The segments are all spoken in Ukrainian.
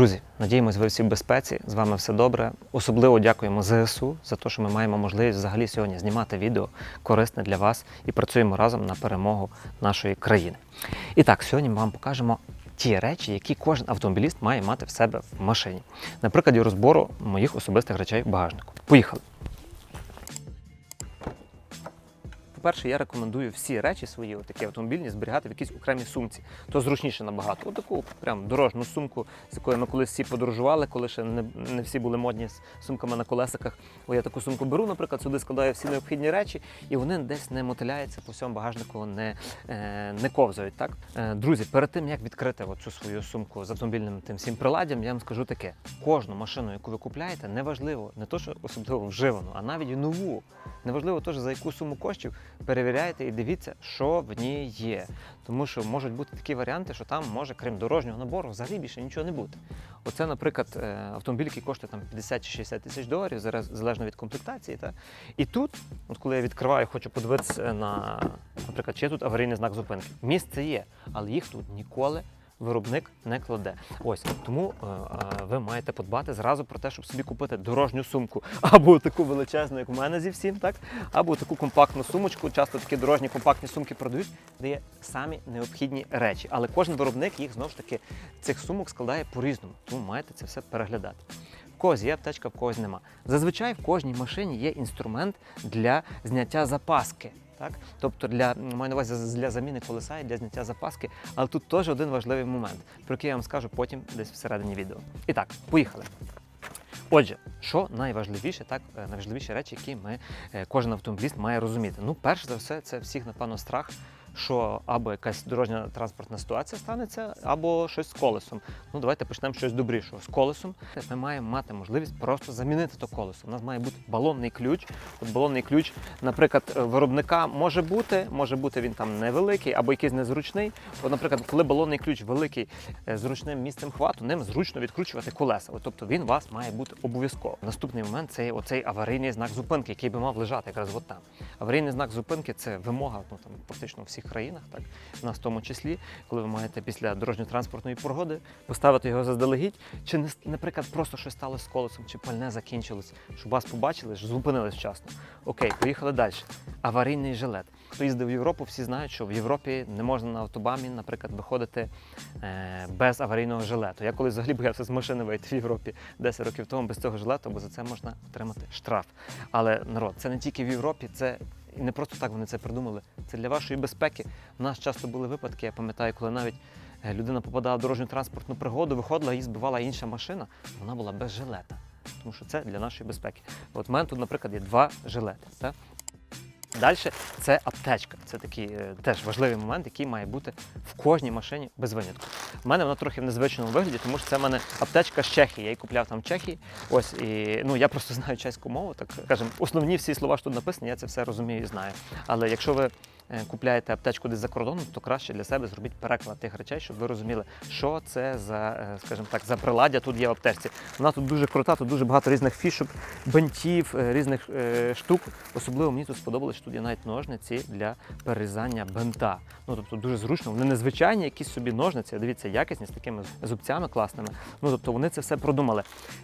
Друзі, надіємось, ви всі в безпеці. З вами все добре. Особливо дякуємо ЗСУ за те, що ми маємо можливість взагалі сьогодні знімати відео корисне для вас і працюємо разом на перемогу нашої країни. І так, сьогодні ми вам покажемо ті речі, які кожен автомобіліст має мати в себе в машині. Наприклад, розбору моїх особистих речей в багажнику. Поїхали! По-перше, я рекомендую всі речі свої, такі автомобільні, зберігати в якійсь окремій сумці. То зручніше набагато. Отаку прям дорожню сумку, з якою ми колись всі подорожували, коли ще не, не всі були модні з сумками на колесиках. О, я таку сумку беру, наприклад, сюди складаю всі необхідні речі, і вони десь не мотиляються по всьому багажнику, не, е, не ковзають. Так? Е, друзі, перед тим як відкрити цю свою сумку з автомобільним тим всім приладдям, я вам скажу таке: кожну машину, яку ви купляєте, неважливо, не то, що особливо вживану, а навіть нову. Неважливо теж за яку суму коштів перевіряйте і дивіться, що в ній є. Тому що можуть бути такі варіанти, що там може, крім дорожнього набору, взагалі більше нічого не бути. Оце, наприклад, е, автомобіль, який коштує там 50 чи 60 тисяч доларів, зараз залежно від комплектації. Та? І тут, от коли я відкриваю, хочу подивитися на, наприклад, чи є тут аварійний знак зупинки. Місце є, але їх тут ніколи виробник не кладе. Ось тому е, е, ви маєте подбати зразу про те, щоб собі купити дорожню сумку або таку величезну, як у мене зі всім, так або таку компактну сумочку. Часто такі дорожні компактні сумки продають, де є самі необхідні речі. Але кожен виробник їх знову ж таки цих сумок складає по-різному. Тому маєте це все переглядати. В когось є аптечка, в когось нема. Зазвичай в кожній машині є інструмент для зняття запаски. Так? Тобто для маю на увазі для заміни колеса і для зняття запаски. Але тут теж один важливий момент, про який я вам скажу потім десь всередині відео. І так, поїхали. Отже, що найважливіше, так е, найважливіші речі, які ми е, кожен автомобіліст має розуміти. Ну, перш за все, це всіх, напевно, страх. Що або якась дорожня транспортна ситуація станеться, або щось з колесом. Ну давайте почнемо щось добрішого. З колесом ми маємо мати можливість просто замінити то колесо. У нас має бути балонний ключ. От балонний ключ, наприклад, е, виробника може бути, може бути він там невеликий або якийсь незручний. От, наприклад, коли балонний ключ великий е, зручним місцем хвату, ним зручно відкручувати колеса. От, тобто він у вас має бути обов'язково. Наступний момент це оцей аварійний знак зупинки, який би мав лежати якраз от там. Аварійний знак зупинки це вимога ну, там, практично у всіх країнах, так в нас в тому числі, коли ви маєте після дорожньо-транспортної пригоди поставити його заздалегідь, чи не наприклад просто щось сталося з колесом, чи пальне закінчилось, щоб вас побачили, що зупинились вчасно. Окей, поїхали далі. Аварійний жилет. Хто їздив в Європу, всі знають, що в Європі не можна на автобамі, наприклад, виходити е, без аварійного жилету. Я колись взагалі боявся з машини вийти в Європі 10 років тому без цього жилету, бо за це можна отримати штраф. Але народ, це не тільки в Європі, це і не просто так вони це придумали. Це для вашої безпеки. У нас часто були випадки, я пам'ятаю, коли навіть е, людина попадала в дорожню транспортну пригоду, виходила і збивала інша машина, вона була без жилета. Тому що це для нашої безпеки. От в мене тут, наприклад, є два жилети. Так? Далі це аптечка. Це такий е, теж важливий момент, який має бути в кожній машині без винятку. У мене вона трохи в незвичному вигляді, тому що це в мене аптечка з Чехії. Я її купляв там в Чехії. Ось і ну я просто знаю чеську мову, так скажімо, основні всі слова що тут написані, я це все розумію і знаю. Але якщо ви купляєте аптечку десь за кордоном, то краще для себе зробіть переклад тих речей, щоб ви розуміли, що це за, е, скажімо так, за приладдя тут є в аптечці. Вона тут дуже крута, тут дуже багато різних фішок, бентів, е, різних е, штук. Особливо мені тут сподобалось, що тут є навіть ножниці для перерізання бента. Ну тобто дуже зручно. Вони незвичайні, якісь собі ножниці. Дивіться, якісні з такими зубцями класними. Ну тобто вони це все продумали.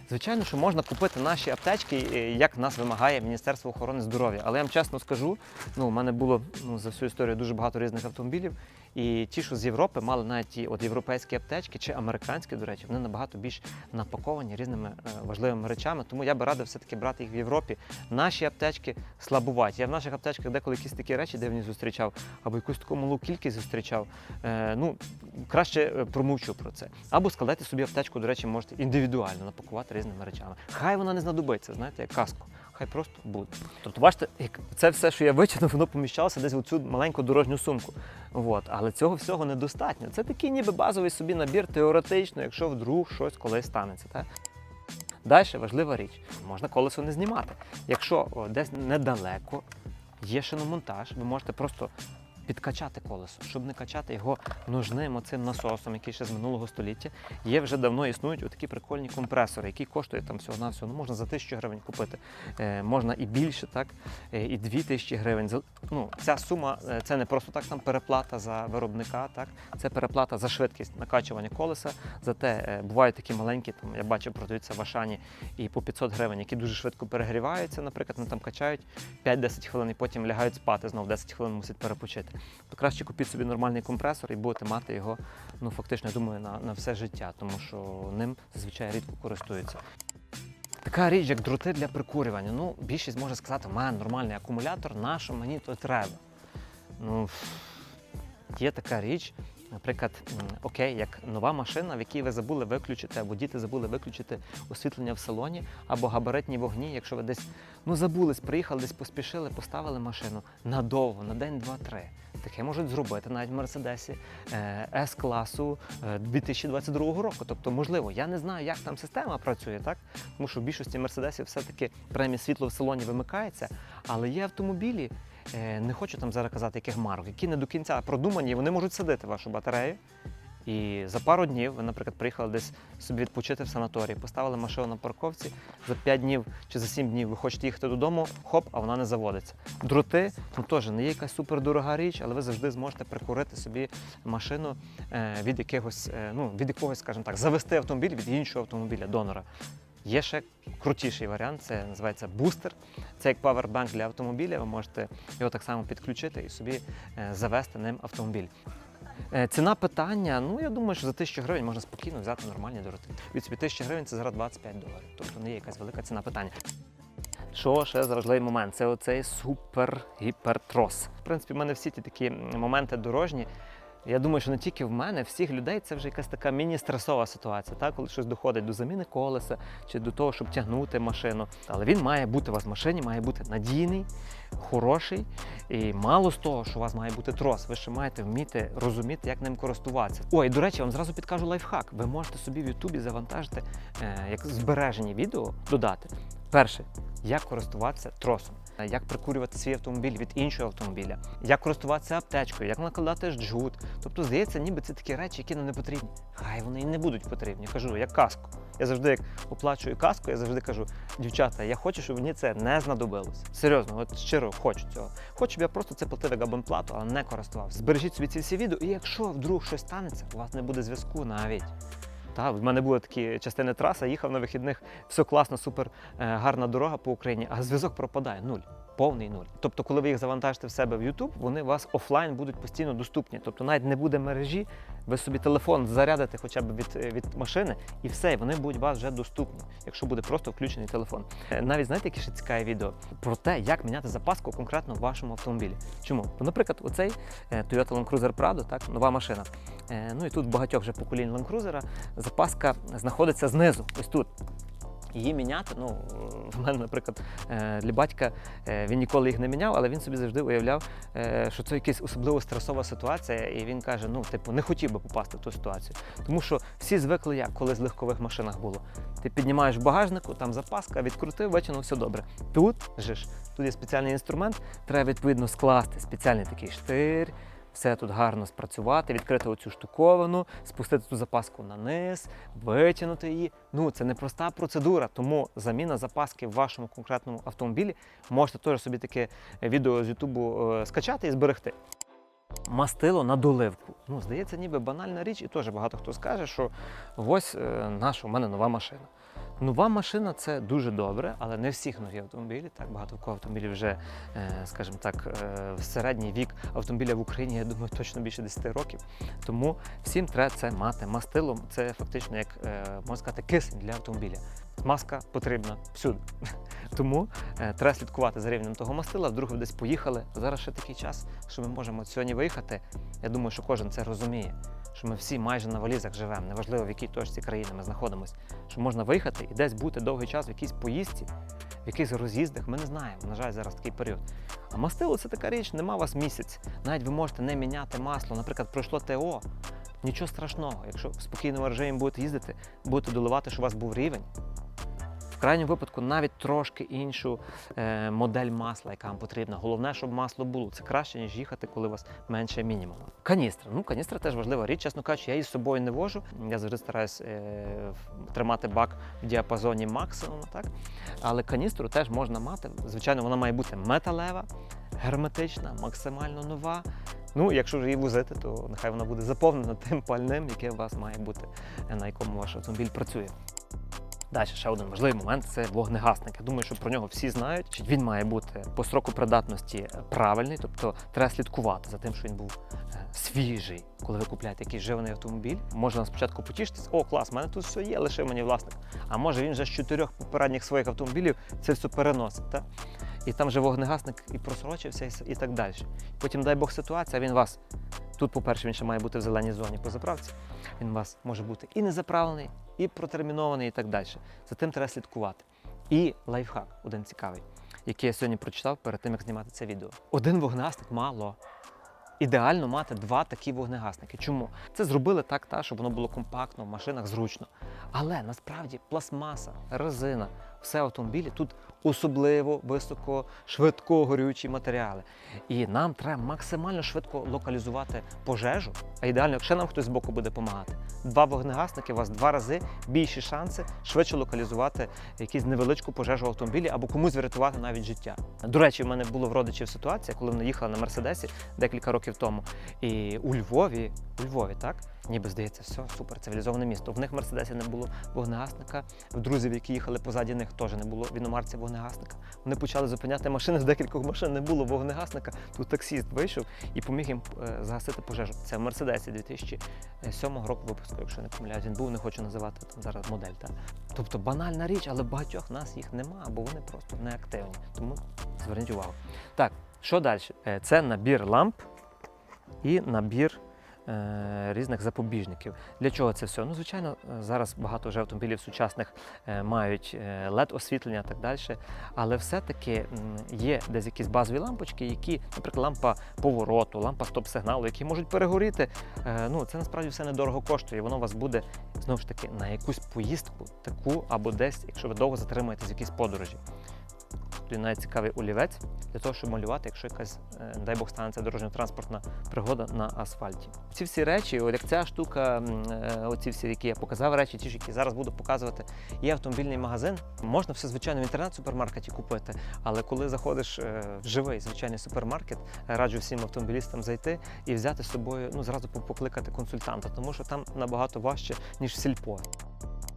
Звичайно, що можна купити наші аптечки, е, як нас вимагає Міністерство охорони здоров'я. Але я вам чесно скажу, ну у мене було ну, за всю історію дуже багато різних автомобілів. І ті, що з Європи, мали навіть ті от європейські аптечки чи американські, до речі, вони набагато більш напаковані різними е, важливими речами. Тому я би радив все-таки брати їх в Європі. Наші аптечки слабуваті. Я в наших аптечках деколи якісь такі речі дивні зустрічав, або якусь таку малу кількість зустрічав. Е, ну, краще е, промовчу про це. Або складайте собі аптечку, до речі, можете індивідуально напакувати різними речами. Хай вона не знадобиться, знаєте, як каску. Хай просто буде. Тобто, бачите, це все, що я витягнув, воно поміщалося десь в цю маленьку дорожню сумку. От. Але цього всього недостатньо. Це такий ніби базовий собі набір теоретично, якщо вдруг щось колись станеться. Так? Далі важлива річ, можна колесо не знімати. Якщо о, десь недалеко є шиномонтаж, ви можете просто підкачати колесо, щоб не качати його нужним оцим насосом, який ще з минулого століття. Є вже давно існують такі прикольні компресори, які коштують там всього на всього. Ну, можна за тисячу гривень купити, е, можна і більше, так, е, і дві тисячі гривень. Ну, ця сума е, це не просто так там переплата за виробника, так, це переплата за швидкість накачування колеса. Зате е, бувають такі маленькі, там я бачив, продаються в Ашані і по 500 гривень, які дуже швидко перегріваються, наприклад, вони там качають 5-10 хвилин і потім лягають спати, знову 10 хвилин мусять перепочити. То краще купіть собі нормальний компресор і будете мати його, ну фактично, я думаю, на, на все життя, тому що ним зазвичай рідко користуються. Така річ, як дроти для прикурювання. Ну, більшість може сказати, у мене нормальний акумулятор, на що мені то треба. Ну, є така річ, наприклад, окей, як нова машина, в якій ви забули виключити, або діти забули виключити освітлення в салоні, або габаритні вогні, якщо ви десь ну, забулись, приїхали, десь поспішили, поставили машину надовго, на день, два-три. Таке можуть зробити навіть в Мерседесі С-класу е, 2022 року. Тобто, можливо, я не знаю, як там система працює, так? Тому що в більшості мерседесів все-таки премі світло в салоні вимикається, але є автомобілі, не хочу там зараз казати, яких марок, які не до кінця продумані, вони можуть садити вашу батарею. І за пару днів ви, наприклад, приїхали десь собі відпочити в санаторії, поставили машину на парковці, за 5 днів чи за 7 днів ви хочете їхати додому, хоп, а вона не заводиться. Дроти ну, теж не є якась супердорога річ, але ви завжди зможете прикурити собі машину е, від якогось, е, ну, від якогось, скажімо так, завести автомобіль від іншого автомобіля, донора. Є ще крутіший варіант, це називається бустер. Це як павербанк для автомобіля. Ви можете його так само підключити і собі е, завести ним автомобіль. Е, Ціна питання, ну я думаю, що за 1000 гривень можна спокійно взяти нормальні дороти. Від собі 1000 гривень це зараз 25 доларів. Тобто не є якась велика ціна питання. Що ще за важливий момент? Це оцей супер-гіпертрос. В принципі, в мене всі ті такі моменти дорожні. Я думаю, що не тільки в мене, всіх людей це вже якась така міні-стресова ситуація, так? коли щось доходить до заміни колеса чи до того, щоб тягнути машину. Але він має бути у вас в машині, має бути надійний, хороший. І мало з того, що у вас має бути трос, ви ще маєте вміти розуміти, як ним користуватися. Ой, до речі, я вам зразу підкажу лайфхак. Ви можете собі в Ютубі завантажити е, як збережені відео додати. Перше, як користуватися тросом, як прикурювати свій автомобіль від іншого автомобіля, як користуватися аптечкою, як накладати джут. Тобто, здається, ніби це такі речі, які нам не потрібні. Хай вони і не будуть потрібні. Кажу, як каску. Я завжди як оплачую каску, я завжди кажу, дівчата, я хочу, щоб мені це не знадобилося. Серйозно, от щиро хочу цього. Хочу, щоб я просто це платив як абонплату, але не користувався. Збережіть собі ці всі відео, і якщо вдруг щось станеться, у вас не буде зв'язку навіть. Та, в мене були такі частини траси, їхав на вихідних, все класно, супер е, гарна дорога по Україні, а зв'язок пропадає нуль. Повний нуль. Тобто, коли ви їх завантажите в себе в YouTube, вони у вас офлайн будуть постійно доступні. Тобто навіть не буде мережі, ви собі телефон зарядите хоча б від, е, від машини, і все, вони будуть у вас вже доступні, якщо буде просто включений телефон. Е, Навіть знаєте, яке ще цікаве відео про те, як міняти запаску конкретно в вашому автомобілі. Чому? Ну, Наприклад, оцей е, Toyota Land Cruiser Prado, так, нова машина. Ну і тут багатьох вже поколінь Land Cruiser запаска знаходиться знизу, ось тут. Її міняти, ну в мене, наприклад, е, для батька е, він ніколи їх не міняв, але він собі завжди уявляв, е, що це якась особливо стресова ситуація, і він каже: ну, типу, не хотів би попасти в ту ситуацію. Тому що всі звикли, як коли з легкових машинах було. Ти піднімаєш багажнику, там запаска, відкрутив, витягнув, все добре. Тут же ж, тут є спеціальний інструмент, треба відповідно скласти спеціальний такий штир. Все тут гарно спрацювати, відкрити оцю штуковину, спустити ту запаску на низ, витягнути її. Ну це не проста процедура, тому заміна запаски в вашому конкретному автомобілі можете теж собі таке відео з Ютубу е, скачати і зберегти. Мастило на доливку. Ну, здається, ніби банальна річ, і теж багато хто скаже, що ось е, наша у мене нова машина. Нова машина це дуже добре, але не всіх нові автомобілі. Так багато в кого автомобілів вже, е, скажімо так, е, в середній вік автомобіля в Україні, я думаю, точно більше 10 років. Тому всім треба це мати. Мастило це фактично як е, можна сказати кисень для автомобіля. Маска потрібна всюди. Тому треба слідкувати за рівнем того мастила. Вдруг ви десь поїхали. Зараз ще такий час, що ми можемо сьогодні виїхати. Я думаю, що кожен це розуміє. Що ми всі майже на валізах живемо, неважливо в якій точці країни ми знаходимося. Що можна виїхати і десь бути довгий час в якійсь поїздці, в якихось роз'їздах. Ми не знаємо. На жаль, зараз такий період. А мастило це така річ, нема вас місяць. Навіть ви можете не міняти масло. Наприклад, пройшло ТО. Нічого страшного, якщо в спокійному режимі будете їздити, будете доливати, що у вас був рівень. В крайньому випадку навіть трошки іншу е, модель масла, яка вам потрібна. Головне, щоб масло було. Це краще, ніж їхати, коли у вас менше мінімуму. Каністра. Ну, каністра теж важлива річ. Чесно кажучи, я її з собою не вожу. Я завжди стараюсь е, тримати бак в діапазоні максимуму, так? Але каністру теж можна мати. Звичайно, вона має бути металева, герметична, максимально нова. Ну, якщо вже її возити, то нехай вона буде заповнена тим пальним, яке у вас має бути, на якому ваш автомобіль працює. Далі ще один важливий момент це вогнегасник. Я думаю, що про нього всі знають. Він має бути по строку придатності е, правильний, тобто треба слідкувати за тим, що він був е, свіжий, коли ви купляєте якийсь живаний автомобіль. Можна спочатку потішитись, о, клас, в мене тут все є, лише мені власник. А може він вже з чотирьох попередніх своїх автомобілів це все переносить. Та? І там вже вогнегасник і просрочився, і так далі. Потім, дай Бог, ситуація, він вас. Тут, по-перше, він ще має бути в зеленій зоні по заправці. Він у вас може бути і незаправлений, і протермінований, і так далі. За тим треба слідкувати. І лайфхак один цікавий, який я сьогодні прочитав перед тим, як знімати це відео. Один вогнегасник мало. Ідеально мати два такі вогнегасники. Чому? Це зробили так, та, щоб воно було компактно, в машинах зручно. Але насправді пластмаса, резина, все в автомобілі тут особливо високо швидко горючі матеріали. І нам треба максимально швидко локалізувати пожежу. А ідеально, якщо нам хтось збоку буде допомагати. Два вогнегасники, у вас два рази більші шанси швидше локалізувати якусь невеличку пожежу в автомобілі або комусь врятувати навіть життя. До речі, в мене було в родичів ситуація, коли вони їхали на Мерседесі декілька років тому. І у Львові, у Львові, так, ніби здається, все супер цивілізоване місто. В них в Мерседесі не було вогнегасника. В друзів, які їхали позаді них, теж не було в іномарці вогнегасника. Вони почали зупиняти машини з декількох машин, не було вогнегасника. Тут таксіст вийшов і поміг їм е, загасити пожежу. Це в Мерседесі 2007 року випуску, якщо не помиляюсь. Він був, не хочу називати там зараз модель. Та. Тобто банальна річ, але багатьох нас їх нема, бо вони просто не активні. Тому зверніть увагу. Так, що далі? Е, Це набір ламп і набір різних запобіжників. Для чого це все? Ну, звичайно, е, зараз багато вже автомобілів сучасних е, мають е, LED-освітлення і так далі. Але все-таки є десь якісь базові лампочки, які, наприклад, лампа повороту, лампа стоп-сигналу, які можуть перегоріти. Е, Ну, це насправді все недорого коштує. Воно у вас буде знову ж таки на якусь поїздку, таку або десь, якщо ви довго затримаєтесь в якійсь подорожі. Тут навіть цікавий олівець для того, щоб малювати, якщо якась, е, дай Бог, станеться дорожньо-транспортна пригода на асфальті. Ці всі речі, як ця штука, е, оці всі, які я показав, речі, ті ж, які зараз буду показувати, є автомобільний магазин. Можна все звичайно в інтернет-супермаркеті купити, але коли заходиш е, в живий звичайний супермаркет, раджу всім автомобілістам зайти і взяти з собою, ну зразу покликати консультанта, тому що там набагато важче, ніж в сільпо.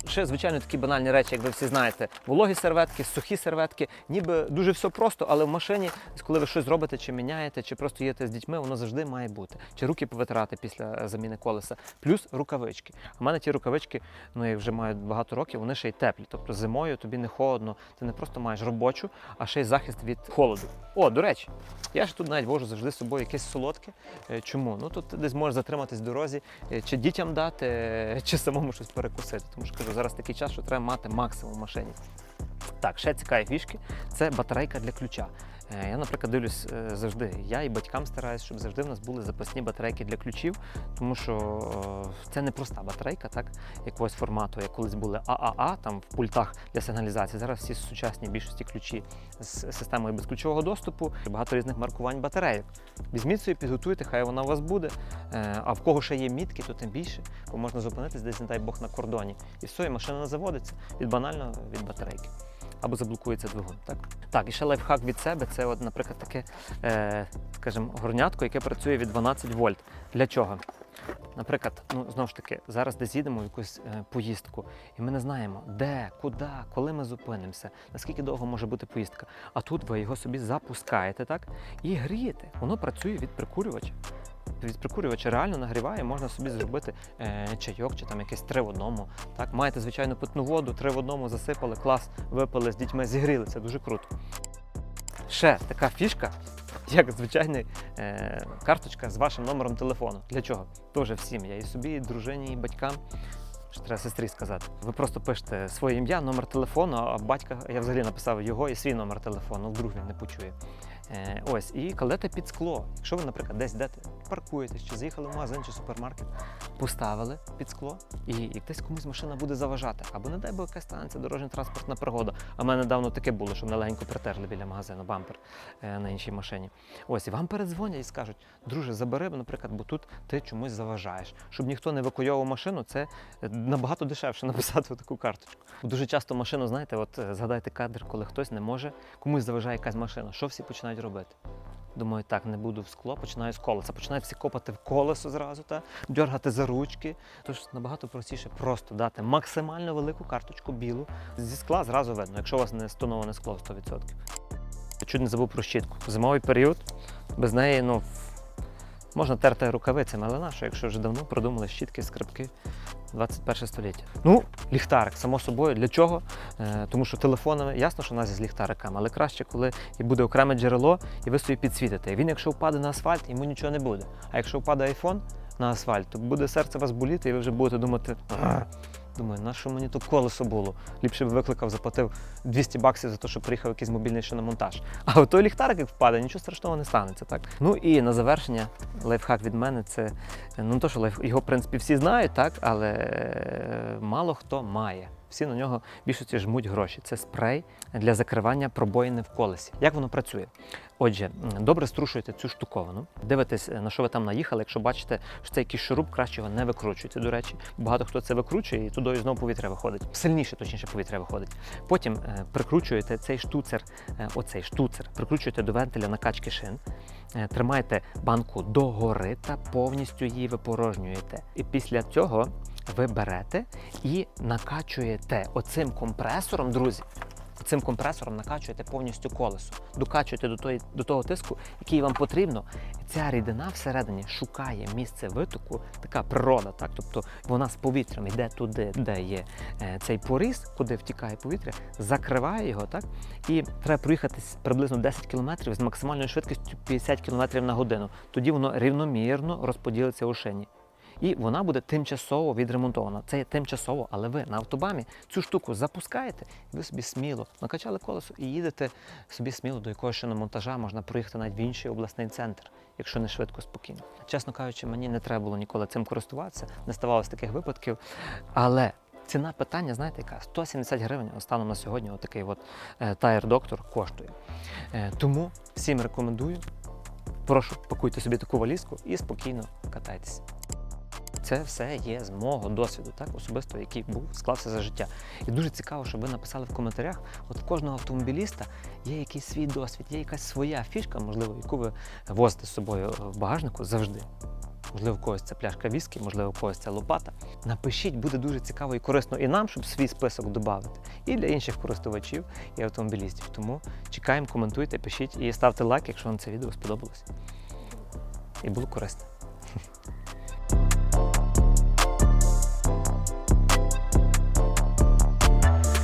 Ще, звичайно, такі банальні речі, як ви всі знаєте, вологі серветки, сухі серветки, ніби дуже все просто, але в машині, коли ви щось робите, чи міняєте, чи просто їдете з дітьми, воно завжди має бути. Чи руки повитирати після е, заміни колеса, плюс рукавички. У мене ті рукавички, ну як вже мають багато років, вони ще й теплі. Тобто зимою тобі не холодно, ти не просто маєш робочу, а ще й захист від холоду. О, до речі, я ж тут навіть вожу завжди з собою якесь солодке. Е, Чому? Ну тут ти десь можеш затриматись в дорозі, е, чи дітям дати, чи самому щось перекусити. Тому що кажу, зараз такий час, що треба мати максимум в машині. Так, ще цікаві фішки це батарейка для ключа. Е, Я, наприклад, дивлюсь е, завжди. Я і батькам стараюсь, щоб завжди в нас були запасні батарейки для ключів, тому що е, це не проста батарейка, так якогось формату, як колись були ААА там в пультах для сигналізації. Зараз всі сучасні більшості ключі з системою безключового доступу, багато різних маркувань батарейок. Візьміть собі, підготуйте, хай вона у вас буде. А в кого ще є мітки, то тим більше, бо можна зупинитись десь, не дай Бог, на кордоні. І все, і машина не заводиться від банально від батарейки. Або заблокується двигун. Так, так і ще лайфхак від себе це, от, наприклад, таке, е, скажімо, горнятко, яке працює від 12 вольт. Для чого? Наприклад, ну знову ж таки, зараз десь їдемо в якусь е, поїздку, і ми не знаємо, де, куди, коли ми зупинимося, наскільки довго може бути поїздка. А тут ви його собі запускаєте, так? І грієте. Воно працює від прикурювача. Від прикурювача реально нагріває, можна собі зробити е, чайок чи там якесь три в одному. Так, маєте звичайну питну воду, три в одному засипали, клас, випили з дітьми, зігріли. Це дуже круто. Ще така фішка, як звичайна е, карточка з вашим номером телефону. Для чого? Тоже всім. Я і собі, і дружині, і батькам. Що треба сестрі сказати. Ви просто пишете своє ім'я, номер телефону, а батька я взагалі написав його і свій номер телефону, вдруг він не почує. Е, ось, і кладете під скло. Якщо ви, наприклад, десь йдете паркуєтесь, чи заїхали в магазин чи супермаркет, поставили під скло, і, десь комусь машина буде заважати. Або не дай Бог якась станеться дорожня транспортна пригода. А в мене недавно таке було, що мене легенько притерли біля магазину бампер е, на іншій машині. Ось і вам передзвонять і скажуть, друже, забери, наприклад, бо тут ти чомусь заважаєш. Щоб ніхто не евакуйовував машину, це е, набагато дешевше написати таку карточку. Дуже часто машину, знаєте, от е, згадайте кадр, коли хтось не може, комусь заважає якась машина. Що всі починають робити? Думаю, так, не буду в скло, починаю з колеса. Починають всі копати в колесо зразу, та, дергати за ручки. Тож набагато простіше просто дати максимально велику карточку білу. Зі скла зразу видно, якщо у вас не стоноване скло 100%. Чуть не забув про щітку. Зимовий період, без неї ну, можна терти рукавицями, але нащо, якщо вже давно продумали щітки, скрипки 21 століття. Ну, ліхтарик, само собою. Для чого? Е, тому що телефонами, ясно, що у нас з ліхтариками, але краще, коли і буде окреме джерело, і ви собі підсвітите. Він, якщо впаде на асфальт, йому нічого не буде. А якщо впаде айфон на асфальт, то буде серце вас боліти, і ви вже будете думати. Думаю, на що мені то колесо було? Ліпше б викликав, заплатив 200 баксів за те, що приїхав якийсь мобільний шиномонтаж. А от той ліхтарик, як впаде, нічого страшного не станеться. Так? Ну і на завершення лайфхак від мене це ну то, що лайф його в принципі всі знають, так, але е, мало хто має. Всі на нього більшості жмуть гроші. Це спрей для закривання пробоїни в колесі. Як воно працює? Отже, добре струшуєте цю штуковину, дивитесь, е, на що ви там наїхали. Якщо бачите, що це якийсь шуруп, краще його не викручуйте. До речі, багато хто це викручує, і туди знову повітря виходить. Сильніше, точніше, повітря виходить. Потім е, прикручуєте цей штуцер, е, оцей штуцер, прикручуєте до вентиля накачки шин. Тримаєте банку догори та повністю її випорожнюєте. І після цього ви берете і накачуєте оцим компресором, друзі. Цим компресором накачуєте повністю колесо, докачуєте до, тої, до того тиску, який вам потрібно. Ця рідина всередині шукає місце витоку, така природа, так? тобто вона з повітрям йде туди, де є е, цей поріз, куди втікає повітря, закриває його, так? і треба проїхати приблизно 10 км з максимальною швидкістю 50 км на годину. Тоді воно рівномірно розподілиться у шині і вона буде тимчасово відремонтована. Це є тимчасово, але ви на автобамі цю штуку запускаєте, ви собі сміло накачали колесо і їдете собі сміло до якогось шиномонтажа, можна проїхати навіть в інший обласний центр, якщо не швидко, спокійно. Чесно кажучи, мені не треба було ніколи цим користуватися, не ставалося таких випадків. Але ціна питання, знаєте, яка? 170 гривень станом на сьогодні отакий от е, Tire Doctor коштує. Е, Тому всім рекомендую. Прошу, пакуйте собі таку валізку і спокійно катайтеся. Це все є з мого досвіду, так особисто, який був склався за життя. І дуже цікаво, щоб ви написали в коментарях. От в кожного автомобіліста є якийсь свій досвід, є якась своя фішка, можливо, яку ви возите з собою в багажнику завжди. Можливо, в когось це пляшка віскі, можливо, в когось це лопата. Напишіть, буде дуже цікаво і корисно і нам, щоб свій список додати, і для інших користувачів і автомобілістів. Тому чекаємо, коментуйте, пишіть і ставте лайк, якщо вам це відео сподобалось. І було корисно.